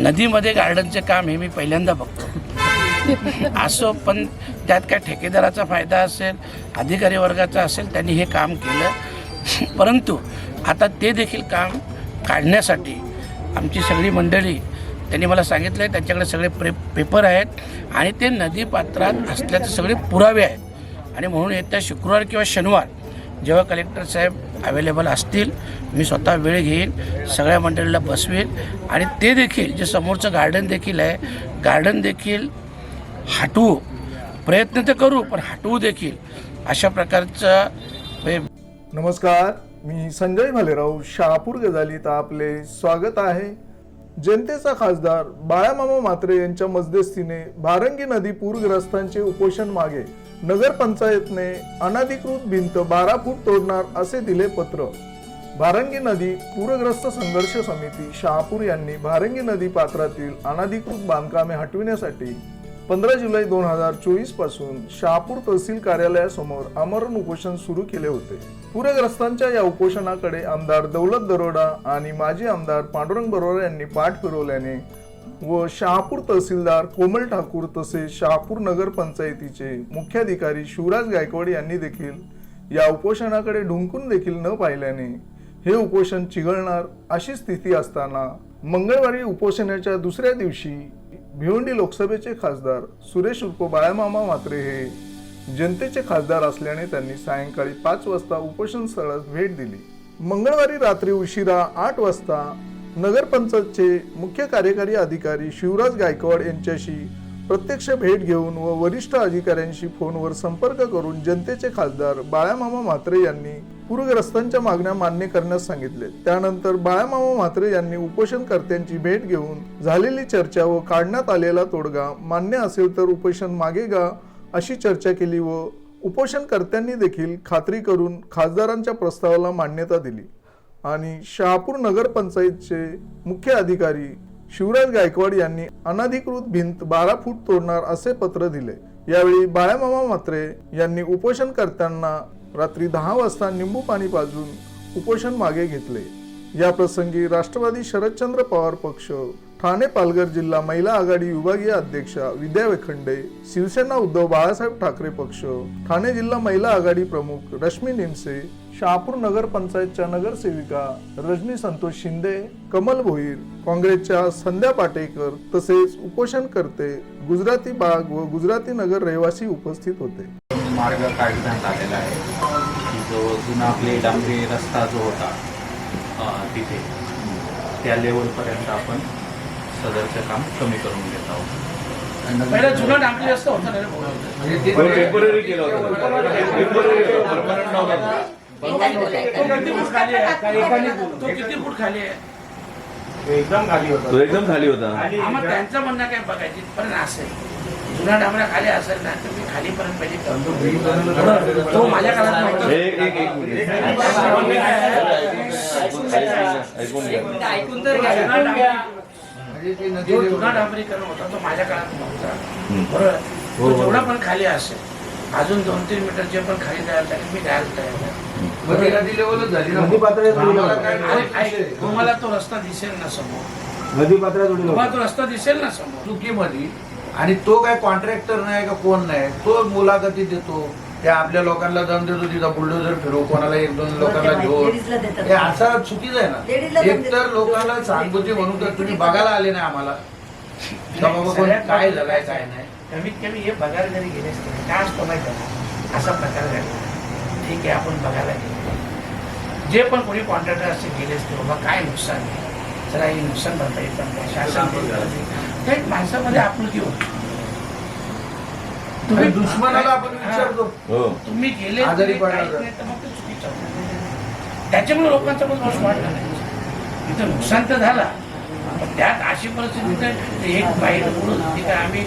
नदीमध्ये गार्डनचे काम हे मी पहिल्यांदा बघतो. असो पण त्यात काय ठेकेदाराचा फायदा असेल अधिकारी वर्गाचा असेल त्यांनी हे काम केलं. परंतु आता ते देखील काम काढण्यासाठी आमची सगळी मंडळी त्यांनी मला सांगितलं आहे त्यांच्याकडे सगळे प्रे पेपर आहेत आणि ते नदीपात्रात असल्याचे सगळे पुरावे आहेत. आणि म्हणून येत्या शुक्रवार किंवा शनिवार जेव्हा कलेक्टर साहेब अवेलेबल असतील मी स्वतः वेळ घेईन सगळ्या मंडळीला बसवेन. आणि ते देखील जे समोरचं गार्डन देखील आहे गार्डन देखील हटवू. प्रयत्न तर करू पण हटवू देखील. अशा प्रकारचं नमस्कार मी संजय भालेराव शहापूर गजालीत आपले स्वागत आहे. जनतेचा खासदार बाळामामा मात्रे यांच्या मध्यस्थीने भारंगी नदी पूरग्रस्तांचे उपोषण मागे नगरपंचायतने अनधिकृत भिंत बारा फूट तोडणार असे दिले पत्र. भारंगी नदी पूरग्रस्त संघर्ष समिती शहापूर यांनी भारंगी नदी पात्रातील अनधिकृत बांधकामे हटविण्यासाठी पंधरा जुलै दोन हजार चोवीसपासून शहापूर तहसील कार्यालयासमोर आमरण उपोषण सुरू केले होते. पूरग्रस्तांच्या या उपोषणाकडे आमदार दौलत दरोडा आणि माजी आमदार पांडुरंग बरोरा यांनी पाठ फिरवल्याने व शहापूर तहसीलदार कोमल ठाकूर तसेच शहापूर नगरपंचायतीचे मुख्याधिकारी शिवराज गायकवाड यांनी देखील या उपोषणाकडे ढुंकून देखील न पाहिल्याने हे उपोषण चिघळणार अशी स्थिती असताना मंगळवारी उपोषणाच्या दुसऱ्या दिवशी भिवंडी लोकसभेचे खासदार सुरेश उर्फ बाळामामा मात्रे हे जनतेचे खासदार असल्याने त्यांनी सायंकाळी पाच वाजता उपोषण स्थळास भेट दिली. मंगळवारी रात्री उशिरा आठ वाजता नगरपंचायतचे मुख्य कार्यकारी अधिकारी शिवराज गायकवाड यांच्याशी प्रत्यक्ष भेट घेऊन व वरिष्ठ अधिकाऱ्यांशी फोनवर संपर्क करून जनतेचे खासदार बाळामामा म्हात्रे यांनी पूरग्रस्तांच्या मागण्या मान्य करण्यास सांगितले. त्यानंतर बाळामामा म्हात्रे यांनी उपोषणकर्त्यांची भेट घेऊन झालेली चर्चा व काढण्यात आलेला तोडगा मान्य असेल तर उपोषण मागे गा अशी चर्चा केली व उपोषणकर्त्यांनी देखील खात्री करून खासदारांच्या प्रस्तावाला मान्यता दिली. आणि शहापूर नगरपंचायतचे मुख्य अधिकारी शिवराज गायकवाड यांनी अनधिकृत भिंत बारा फूट तोडणार असे पत्र दिले. यावेळी बाळामामा म्हात्रे यांनी उपोषणकर्त्यांना रात्री दहा वाजता निंबू पाणी पाजून उपोषण मागे घेतले. या प्रसंगी राष्ट्रवादी शरदचंद्र पवार पक्ष ठाणे पालघर जिल्हा महिला आघाडी विभागीय अध्यक्षा विद्या वेखंडे शिवसेना उद्धव बाळासाहेब ठाकरे पक्ष ठाणे जिल्हा महिला आघाडी प्रमुख रश्मी निमसे शहापूर नगर पंचायतच्या नगरसेविका रजनी संतोष शिंदे कमल भोईर काँग्रेसच्या संध्या पाटेकर तसेच उपोषण करते गुजराती बाग व गुजराती नगर रहिवासी उपस्थित होते. मार्ग काढण्यात आलेला आहे. जो जुना आपले डांबरी रस्ता जो होता तिथे त्या लेवलपर्यंत आपण सदरचं काम कमी करून घेत आहोत. जुना? टेंपररी केलं होतं. आहे? एकदम खाली होता. तो एकदम खाली होता. आम्हाला त्यांचं म्हणणं काय बघायची? पण असेल जुना डांबरा खाली असेल ना तर मी खालीपर्यंत पाहिजे. तो माझ्या काळात नव्हता. एक एक एक मिनिट ऐकून तर घ्या. जुना डांबरी- जो जुना डांबरीकरण होता तो माझ्या काळात नव्हता. हम्म. बरोबर तो जेवढा पण खाली असेल अजून दोन तीन मीटर जे पण खाली जायला लागेल मी जायला तयार आहे. नदी लेवलच झाली ना आम्हाला काय- आणि ऐक, तुम्हाला तो रस्ता दिसेल ना समोर. नदी पात्रात तुम्हाला तो रस्ता दिसेल ना समोर. चुकीमध्ये. आणि तो काय कॉन्ट्रॅक्टर नाही का कोण नाही? तो मुलाखती देतो. त्या आपल्या लोकांना दम देतो तिथं बुलडोजर फिरवू कोणाला एक दोन लोकांना घेऊन. हे असा चुकीचं आहे ना. एक तर. लोकांना सहानुभूती म्हणून तर तुम्ही बघायला आले नाही आम्हाला. काय झालंय काय नाही. कमीत कमी हे बघायला जरी गेले असते काय असतो माहिती? असा प्रकार घडला. ठीक आहे आपण बघायला गेलो. जे पण कोणी कॉन्ट्रॅक्टर असे गेले असते बाबा काय नुकसान आहे? चला हे नुकसान भरपाई पण काय शासन माणसामध्ये आपुलकी होती. आणि दुश्मनाला आपण विचारतो हो तुम्ही गेले आजारी पडला काहीच तर. नाही तर मग ते चुकीचं होतं. त्याच्यामुळे लोकांचा पण दोष वाढला नाही इथं नुकसान तर झाला पण त्यात अशी परिस्थिती तर एक बाहेर उडून ठीक आहे आम्ही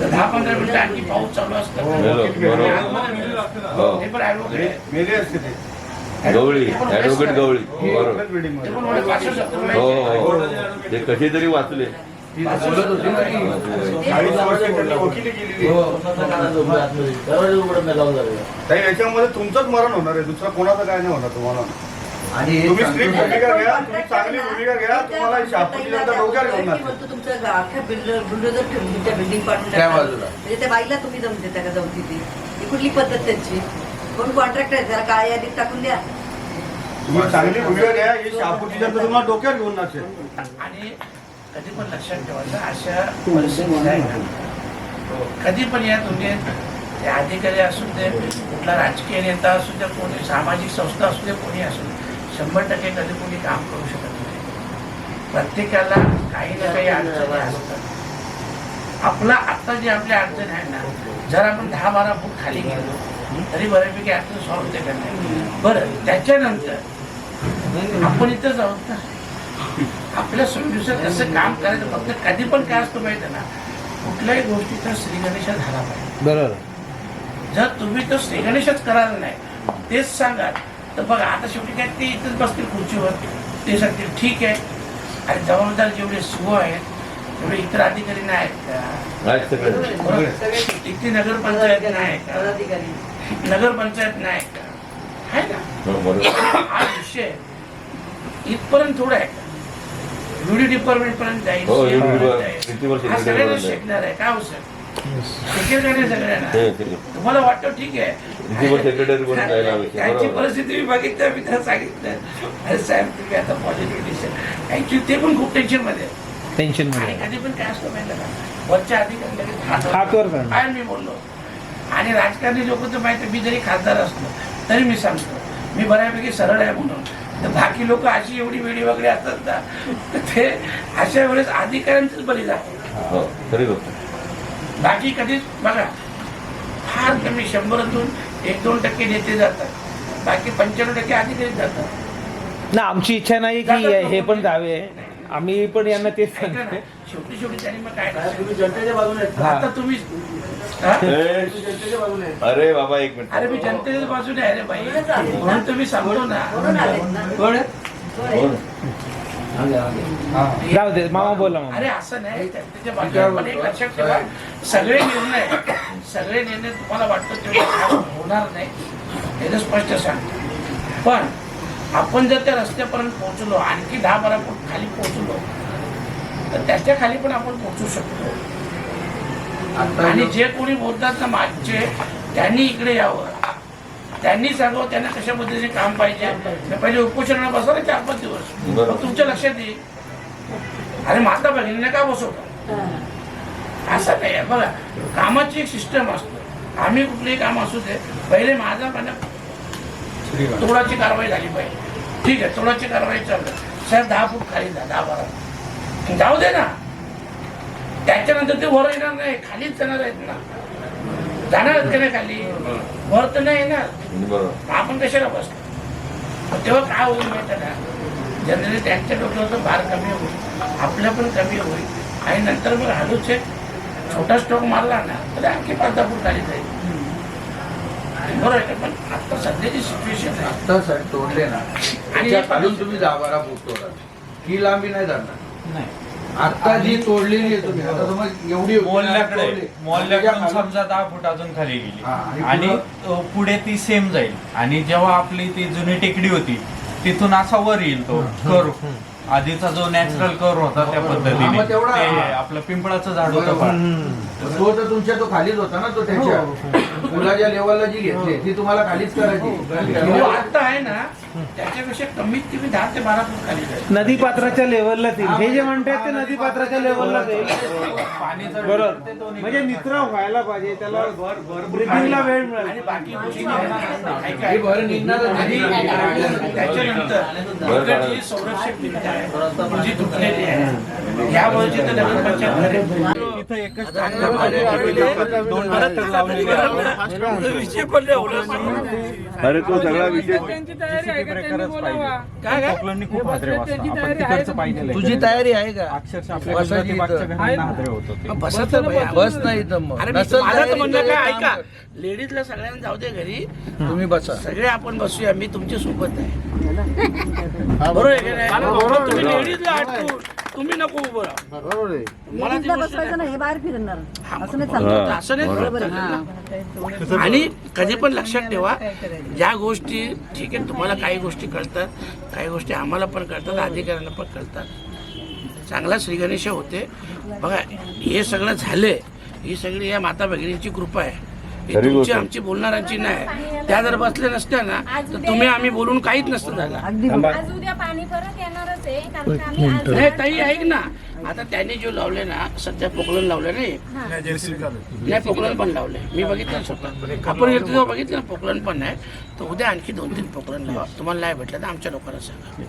दहा पंधरा मिनिटं आणखी पाऊस चालू असतं बरोबर, बरोबर. हो. ते पण advocate आहे. गवळी ऍडव्होकेट गवळी बरोबर ते पण हो. हो हो. ते कसे तरी वाचले बोलत होती ना ती. ताई याच्यामध्ये तुमचंच मरण होणार आहे. दुसरं कोणाचं काय नाही होणार तुम्हाला? आणि हे तुम्ही स्त्री सांगतो भूमिका घ्या तुम्ही चांगली भूमिका घ्या तुम्हाला जनता डोक्यावर घेऊन जाते. बिल्डिंग त्या. बाजूला. म्हणजे त्या बाईला तुम्ही जमून देता का जाऊन तिथे? ही कुठली पद्धत त्यांची? कोण कॉन्ट्रॅक्टर आहे? जरा काळ्या यादीत टाकून द्या. तुम्ही चांगली भूमिका घ्या ही शापूरची जनता तुम्हाला डोक्यावर घेऊन जाते. आणि कधी पण लक्षात ठेवायचं अशा परिस्थितीत आहे ना. कधी पण या तुम्ही ते अधिकारी असू दे कुठला राजकीय नेता असू दे कोणी सामाजिक संस्था असू दे कोणी असू दे शंभर टक्के कधी कोणी काम करू शकत नाही. प्रत्येकाला काही ना काही अडचणी असतात आपला आता जी आपली अडचण आहे ना जर आपण दहा बारा फूट खाली गेलो तरी बऱ्यापैकी अडचण सॉल्व्ह होते का नाही? बरं त्याच्यानंतर आपण इथंच आहोत ना आपल्या सोयीनुसार कसं काम करायचं फक्त कधी पण काय असतं माहिती आहे ना कुठल्याही गोष्टीचा श्रीगणेश झाला पाहिजे. बरोबर. जर तुम्ही तो श्रीगणेशच करायला नाही तेच सांगाल तर बघा आता शेवटी काय ते इथंच बसतील खुर्चीवर ते सांगतील ठीक आहे. आणि जबाबदार जेवढे सुव आहेत तेवढे इतर अधिकारी नाही आहेत का? इथे नगरपंचायत नाही का? पदाधिकारी. नगरपंचायत नाही का? आहे ना? हो, बरोबर. हा विषय इथपर्यंत थोडा आहे. ब्युटी डिपार्टमेंट पर्यंत जाईल. हो, department, हा सगळ्यांना. शिकणार आहे? काय हो सर शिकेल का नाही सगळ्यांना. ते- ते- तुम्हाला वाटतं ठीक आहे. secretary. त्यांची बरोबर. परिस्थिती मी बघितलं मी त्यांना सांगितलं. अरे साहेब तुम्ही आता पॉझिटिव्ह डिसिजन ऍक्च्युली ते पण खूप टेन्शनमध्ये. टेन्शन आणि मध्ये कधी पण काय असतं माहिती का? वरच्या अधिकारी लगेच हात हात वर करणार. काय मी बोललो? आणि राजकारणी लोक तर माहिती मी जरी खासदार असलो तरी मी सांगतो. मी बऱ्यापैकी सरळ आहे म्हणून. तर बाकी लोक अशी एवढी वेळी वगैरे असतात ना तर ते अशा वेळेस अधिकाऱ्यांचंच जाते. हो बाकी कधीच बघा फार कमी शंभरातून एक दोन टक्के नेते जातात. बाकी पंच्याण्णव टक्के अधिकारी जातात. ना आमची इच्छा नाही की हे पण जावे. आम्ही पण यांना तेच सांगतो शेवटी शेवटी त्यांनी मग काय जनतेच्या बाजूने. आता तुम्ही हा? अरे बाबा एक मिनिट. अरे मी जनतेच्या बाजूने आहे रे बाई. म्हणून तुम्ही सांगतो ना. हो. ना. जाऊ दे मामा बोला मामा. अरे असं नाही जनतेच्या बाजूने. पण एक लक्षात ठेवा सगळे निर्णय सगळे निर्णय तुम्हाला वाटतं तेवढे होणार नाही. हे तर स्पष्ट सांगतो. पण आपण जर त्या रस्त्यापर्यंत पोहोचलो आणखी दहा बारा फूट खाली पोहोचलो तर त्याच्याखाली पण आपण पोहोचू शकतो. आणि जो- कोणी बोलतात ना मागचे त्यांनी इकडे यावं. त्यांनी सांगावं त्यांना कशा पद्धतीने काम पाहिजे? पहिले उपोषणाला बसवा ना चार पाच दिवस. मग तुमच्या लक्षात येईल. अरे माता भगिनीने का बसवतो? असं नाही आहे. बघा कामाची एक सिस्टम असतो. आम्ही कुठलेही काम असू दे पहिले माझा म्हणा तोडाची कारवाई झाली पाहिजे. ठीक आहे तोडाची कारवाई चालू. साहेब दहा फूट खाली जा दहा बारा फूट. जाऊ दे ना. त्याच्यानंतर ते वर येणार नाही खालीच जाणार आहेत ना. जाणार आहेत का नाही खाली? वर तर नाही येणार. आपण कशाला बसतो तेव्हा काय होईल माहिती ना जनरली त्यांच्या डोक्यावर भार कमी होईल आपल्या पण कमी होईल. आणि नंतर मग हळूच एक छोटा स्ट्रोक मारला ना तर आणखी पाच दहा फूट खाली जाईल. बरोबर आहे का? पण आता सध्याची सिच्युएशन आहे आता साहेब तोडले ना. त्याच्या खालून तुम्ही दहा बारा फूट तोडा. ही लांबी नाही जाणार. आता जी तोडलेली आहे तुम्ही आता तुम्हाला एवढी मोहल्ल्याकडे तोडली. त्याच्या खालून- समजा दहा फूट अजून खाली गेली. हा, आणि आणि पुढं- अ, पुढे ती सेम जाईल. आणि जेव्हा आपली ती जुनी टेकडी होती तिथून असा वर येईल तो कर आधीचा जो नॅचरल कर होता त्या हा, पद्धतीने. मग तेवढा- ते आपलं पिंपळाचं झाड होतं फार. तो तर तुमच्या तो खालीच होता ना तो त्याच्या. मुलाच्या लेवलला जी घेतली ती तुम्हाला खालीच करायची. आता आहे ना त्याच्यापेक्षा कमीत कमी दहा ते बारा फूट खाली जाईल. नदी पात्राच्या लेवलला येईल हे जे म्हणतात ते नदी पात्राच्या लेवलला जाईल. पाणी जर बरोबर. ते तो निघून म्हणजे निचरा व्हायला पाहिजे त्याला ब्रिथिंगला वेळ आणि मिळेल. बाकी गोष्टी ऐका, ही भर आणि. त्याच्यानंतर इकडची संरक्षक भिंत आहे. जी तुटलेली आहे. या वर्षी तर नगरपंचायत लय होणार. अरे तो सगळा विषय खूप हादरे वाचला. तुझी तयारी आहे का? अक्षरशः. बस नाही ऐका. लेडीजला सगळ्यांना जाऊ दे घरी. तुम्ही बसा. सगळे आपण बसूया. मी तुमच्यासोबत आहे. बरोबर. आहे का नाही? तुम्ही लेडीजला तुम्ही नको उभं राहा. बरोबर आहे. मला हे बाहेर फिरणार. हा, असं नाही बरोबर. चालत असं नाही बरोबर. चालत आहे ना. आणि कधी पण लक्षात ठेवा ज्या गोष्टी ठीक आहे तुम्हाला काही गोष्टी कळतात काही गोष्टी आम्हाला पण कळतात अधिकाऱ्यांना पण कळतात. चांगला श्रीगणेश होते. बघा हे सगळं झाले ही सगळी या माता भगिनींची कृपा आहे. ही खरी तुमची गोष्ट. आमची बोलणाऱ्यांची नाही. त्या जर बसल्या नसत्या ना तर तुम्ही आम्ही बोलून काहीच नसतं झालं. अगदी आज उद्या पाणी परत येणारच आहे कारण का आम्ही आज नाही ताई ऐक ना. आता त्यांनी जो लावले ना सध्या पोकलन लावले नाही नाही पोकलन पण लावले. मी बघितलं स्वतः आपण तेव्हा बघितलं ना पोकलन पण आहे. तर उद्या आणखी दोन तीन पोकलन लावा. तुम्हाला नाही भेटलं तर आमच्या लोकांना सांगा.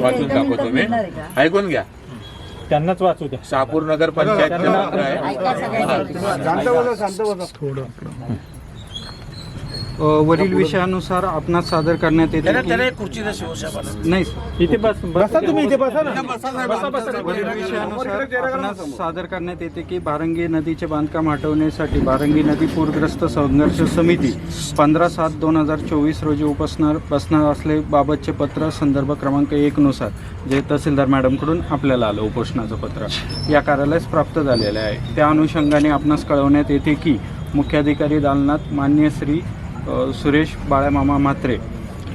वाचून दाखवतो मी. ऐकून घ्या. त्यांनाच वाचू द्या. शहापूर नगर आहे. वरील विषयानुसार आपणास सादर करण्यात येते त्याला त्याला एक नाही इथे बस बसा तुम्ही इथे बसा ना. वरील विषयानुसार आपणास सादर करण्यात येते की बारंगी नदीचे बांधकाम हटवण्यासाठी बारंगी नदी पूरग्रस्त संघर्ष समिती पंधरा सात दोन हजार चोवीस रोजी उपसणार बसणार असले बाबतचे पत्र संदर्भ क्रमांक एक नुसार. जे तहसीलदार मॅडमकडून आपल्याला आलं उपोषणाचं पत्र. या कार्यालयास प्राप्त झालेले आहे. त्या अनुषंगाने आपणास कळवण्यात येते की मुख्याधिकारी दालनात मान्य श्री सुरेश बाळामामा म्हात्रे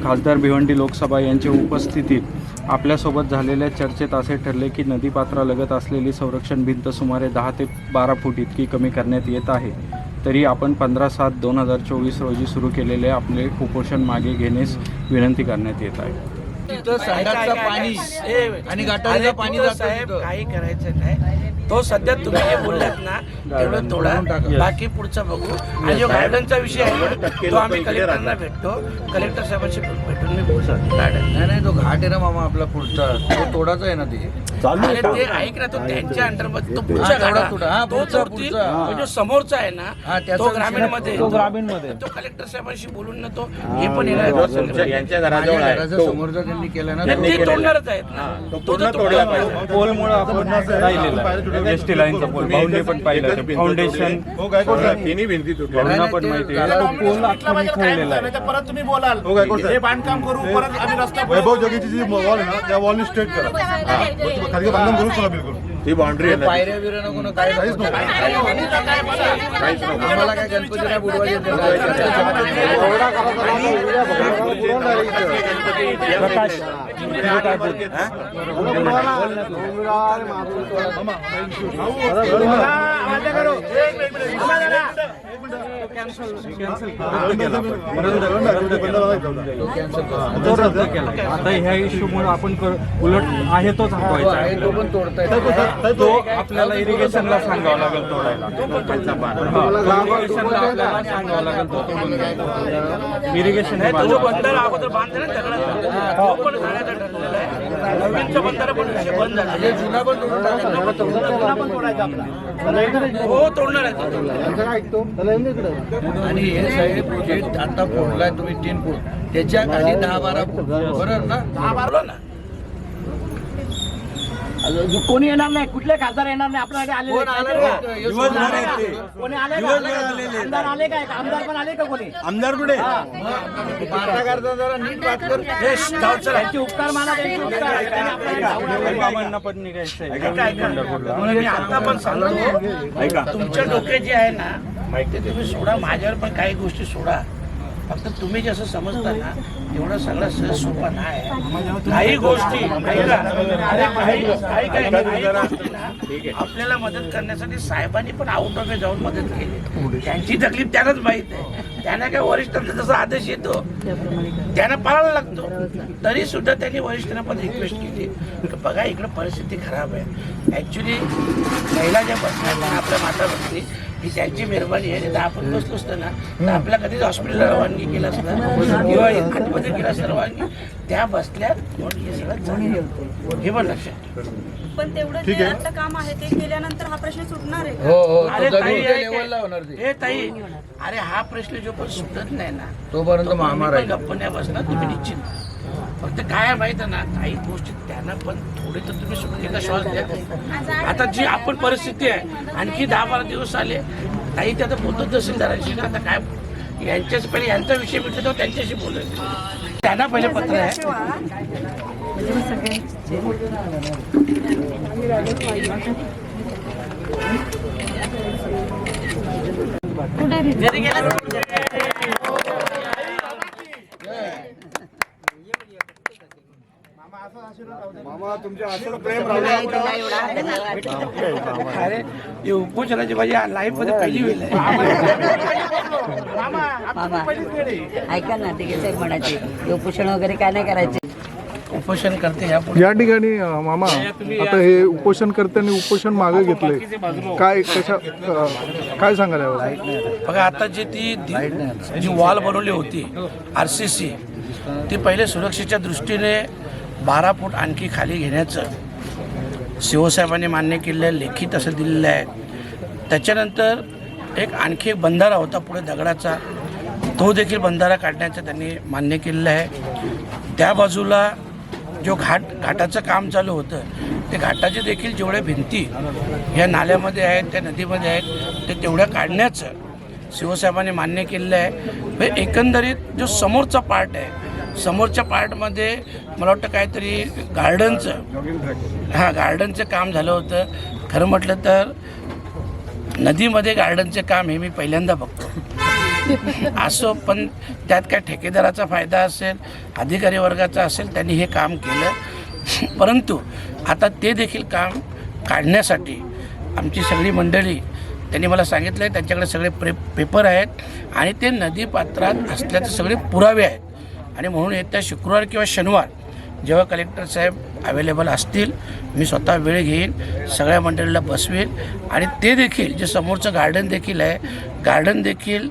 खासदार भिवंडी लोकसभा यांच्या उपस्थितीत आपल्यासोबत झालेल्या चर्चेत असे ठरले की नदीपात्रालगत असलेली संरक्षण भिंत सुमारे दहा ते बारा फूट इतकी कमी करण्यात येत आहे. तरी आपण पंधरा सात दोन हजार चोवीस रोजी सुरू केलेले आपले उपोषण मागे घेण्यास विनंती करण्यात येत आहे. तिथं पाणी आणि गटारीचं पाणी. काही करायचं नाही. तो सध्या तुम्ही जे बोललात ना तेवढं थोडा बाकी पुढचा बघू. आणि जो गार्डनचा विषय आहे ना, तो आम्ही कलेक्टरना भेटतो. कलेक्टर साहेबांशी भेटून मी बोलतो. गार्डन नाही नाही तो घाट आहे ना मामा आपला पुढचा. तो तोडाचा आहे ना ते. अरे ते ऐक ना तो त्यांच्या अंडरमध्ये तो पुढचा तो जो समोरचा आहे ना तो ग्रामीणमध्ये तो ग्रामीणमध्ये. तो कलेक्टर साहेबांशी बोलून ना तो हे. पण येणार. यांच्या घराजवळ आहे. समोरचा त्यांनी केला ना त्यांनी तो- तोडणारच आहेत ना. तो तोडला तोडला पाहिजे. पोलमुळे आपण राहिलेला एस टी लाईनचा पोल भाऊंनी पण पाहिलं. फाउंडेशन तिन्ही भिंती तुटल्या पण माहिती तो परत तुम्ही बोलाल. हे बांधकाम करू परत आम्ही रस्ता वैभव जगीची जी वॉल आहे ना त्या वॉलनी स्ट्रेट करा. बांधकाम करूच नका बिलकुल. ही बाउंड्री आहे ना. पायऱ्या बिऱ्या नको ना काय काहीच नको आम्हाला काय गणपती नाही बुडवायचे प्रकाश. आता ह्या इश्यूमुळे आपण उलट आहे तोच तो थांबवायचा तो आपल्याला इरिगेशनला सांगावा लागेल तोडायला सांगावं लागेल तो तोडून इरिगेशन नाही, तो जो अगोदर बांधला पण आहे नवीनचा बंधारा पण विषय बंद झाला. हे जुना पण तोडून टाकायचा हो तोडणार आहे. तो. तोडणार. आणि हे साहेब प्रोजेक्ट आता फोडलाय तुम्ही तीन फूट त्याच्याखाली दहा बारा फूट बरोबर ना? बोला ना कोणी येणार नाही कुठले खासदार येणार नाही आपल्याकडे आले कोण आलं? आमदार आले काय आमदार पण आले का कोणी? आमदार कुठे? वार्ता करता जरा नीट बात कर. हे जाऊ चला. त्यांचे उपकार माना त्यांचे उपकार. मी आता पण सांगतो. तुमच्या डोक्यात जे आहे ना माहिती तुम्ही सोडा माझ्यावर पण काही गोष्टी सोडा. फक्त तुम्ही जसं समजता ना तेवढं सगळं सहज सोपं नाही. काही गोष्टी आपल्याला मदत करण्यासाठी साहेबांनी पण आउट ऑफ जाऊन मदत केली. त्यांची तकलीफ त्यांनाच माहीत आहे. त्यांना काय वरिष्ठांचा जसा आदेश येतो. त्यांना पाळायला लागतो. तरी सुद्धा त्यांनी वरिष्ठांना पण रिक्वेस्ट केली. बघा इकडं परिस्थिती खराब आहे. ॲक्च्युली महिला ज्या बसल्या आपल्या माता ही त्यांची मेहरबानी आहे. तर आपण बसलो असतो ना तर आपल्या कधीच हॉस्पिटलला रवानगी केलं असतं. किंवा आतमध्ये केलं असतं रवानगी. त्या बसल्यात म्हणून हे सगळं. हे पण लक्षात. पण तेवढं जे आता काम आहे ते केल्यानंतर हा प्रश्न सुटणार आहे? हो हो. अरे तो ताई, जमिनीच्या ऐक, लेवलला होणार ते. हे ताई अरे हा प्रश्न जो पण सुटत नाही ना तोपर्यंत तो महामार आहे. पण गप्प नाही बसणार. तुम्ही निश्चित फक्त काय माहिती आहे ना काही गोष्टी त्यांना पण थोडे तर तुम्ही सुटकेचा श्वास द्या. आता जी आपण परिस्थिती आहे आणखी दहा बारा दिवस आले काही ते आता बोलतो तहसीलदारांशी ना आता काय यांच्याच पहिले यांचा विषय मिळतो तो त्यांच्याशी बोलत त्यांना पहिले पत्र आहे. मामा तुमच्या असं प्रेम राहू अरे हे उपोषणाची माझी लाईफमध्ये पहिली आहे. ऐका ना ते साहेब म्हणायचे. हे उपोषण वगैरे काय नाही करायचे. उपोषण करते या ठिकाणी मामा आता हे उपोषण करताना उपोषण मागे घेतलंय. काय कशा काय सांगाल यावर बघा आता जी ती जी वॉल बनवली होती आर सी सी ती पहिले सुरक्षेच्या दृष्टीने बारा फूट आणखी खाली घेण्याचं शिवसाहेबांनी मान्य केलेलं आहे लेखित असं दिलेलं आहे. त्याच्यानंतर एक आणखी एक बंधारा होता पुढे दगडाचा तो देखील बंधारा काढण्याचं त्यांनी मान्य केलेलं आहे. त्या बाजूला जो घाट घाटाचं काम चालू होतं ते घाटाचे देखील जेवढ्या भिंती ह्या नाल्यामध्ये आहेत त्या नदीमध्ये आहेत ते तेवढ्या काढण्याचं शिवसाहेबांनी मान्य केलेलं आहे. म्हणजे एकंदरीत जो समोरचा पार्ट आहे समोरच्या पार्टमध्ये मला वाटतं काहीतरी गार्डनचं हां गार्डनचं काम झालं होतं. खरं म्हटलं तर नदीमध्ये गार्डनचे काम हे मी पहिल्यांदा बघतो. असो पण त्यात काय ठेकेदाराचा फायदा असेल अधिकारी वर्गाचा असेल त्यांनी हे काम केलं. परंतु आता ते देखील काम काढण्यासाठी आमची सगळी मंडळी त्यांनी मला सांगितलं आहे त्यांच्याकडे सगळे प्रे पेपर आहेत आणि ते नदीपात्रात असल्याचे सगळे पुरावे आहेत. आणि म्हणून येत्या शुक्रवार किंवा शनिवार जेव्हा कलेक्टर साहेब अवेलेबल असतील मी स्वतः वेळ घेईन सगळ्या मंडळीला बसवेन. आणि ते देखील जे समोरचं गार्डन देखील आहे गार्डन देखील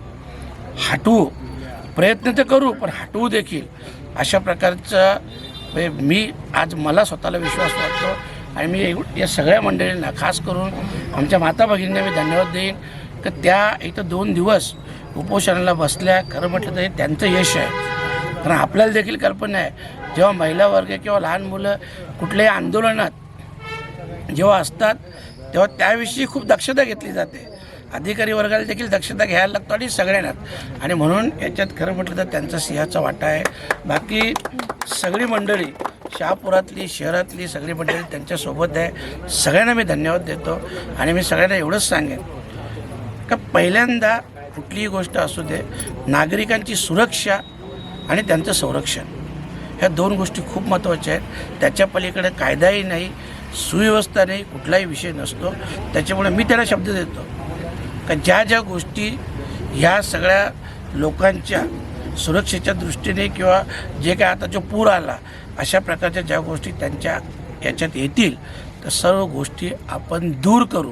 हटवू. प्रयत्न तर करू पण हटवू देखील. अशा प्रकारचं म्हणजे मी आज मला स्वतःला विश्वास वाटतो. आणि मी या सगळ्या मंडळींना खास करून आमच्या माता भगिनींना मी धन्यवाद देईन. की त्या इथं दोन दिवस उपोषणाला बसल्या खरं म्हटलं तर त्यांचं यश आहे. कारण आपल्याला देखील कल्पना आहे. जेव्हा महिला वर्ग किंवा लहान मुलं कुठल्याही आंदोलनात जेव्हा असतात तेव्हा त्याविषयी खूप दक्षता घेतली जाते. अधिकारी वर्गाला देखील दक्षता घ्यायला लागतो आणि सगळ्यांनाच आणि म्हणून याच्यात खरं म्हटलं तर त्यांचा सिंहाचा वाटा आहे. बाकी सगळी मंडळी शहापुरातली शहरातली सगळी मंडळी त्यांच्यासोबत आहे. सगळ्यांना मी धन्यवाद देतो. आणि मी सगळ्यांना एवढंच सांगेन का पहिल्यांदा कुठलीही गोष्ट असू दे नागरिकांची सुरक्षा आणि त्यांचं संरक्षण. ह्या दोन गोष्टी खूप महत्त्वाच्या आहेत. त्याच्या पलीकडे कायदाही नाही सुव्यवस्था नाही कुठलाही विषय नसतो. त्याच्यामुळे मी त्याला शब्द देतो. का ज्या ज्या गोष्टी ह्या सगळ्या लोकांच्या सुरक्षेच्या दृष्टीने किंवा जे काय आता जो पूर आला अशा प्रकारच्या ज्या गोष्टी त्यांच्या याच्यात येतील तर सर्व गोष्टी आपण दूर करू.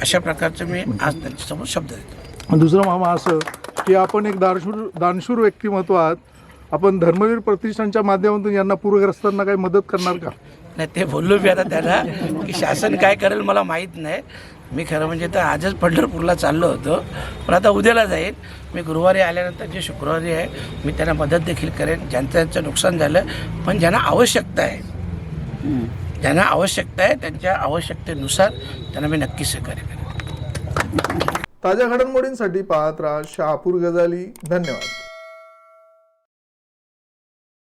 अशा प्रकारचं मी आज त्यांच्यासमोर शब्द देतो. दुसरं मामा असं की आपण एक दानशूर दानशूर व्यक्तिमत्व आहात आपण धर्मवीर प्रतिष्ठानच्या माध्यमातून यांना पूरग्रस्तांना काही मदत करणार का? नाही ते बोललो मी आता त्यांना की शासन काय करेल मला माहीत नाही. मी खरं म्हणजे तर आजच पंढरपूरला चाललो होतो. पण आता उद्याला जाईन. मी गुरुवारी आल्यानंतर जे शुक्रवारी आहे मी त्यांना मदत देखील करेन. ज्यांचं त्यांचं नुकसान झालं पण ज्यांना आवश्यकता आहे ज्यांना आवश्यकता आहे त्यांच्या आवश्यकतेनुसार त्यांना मी नक्की सहकार्य करेन. ताज्या घडामोडींसाठी पाहत राहा शहापूर गजाली. धन्यवाद.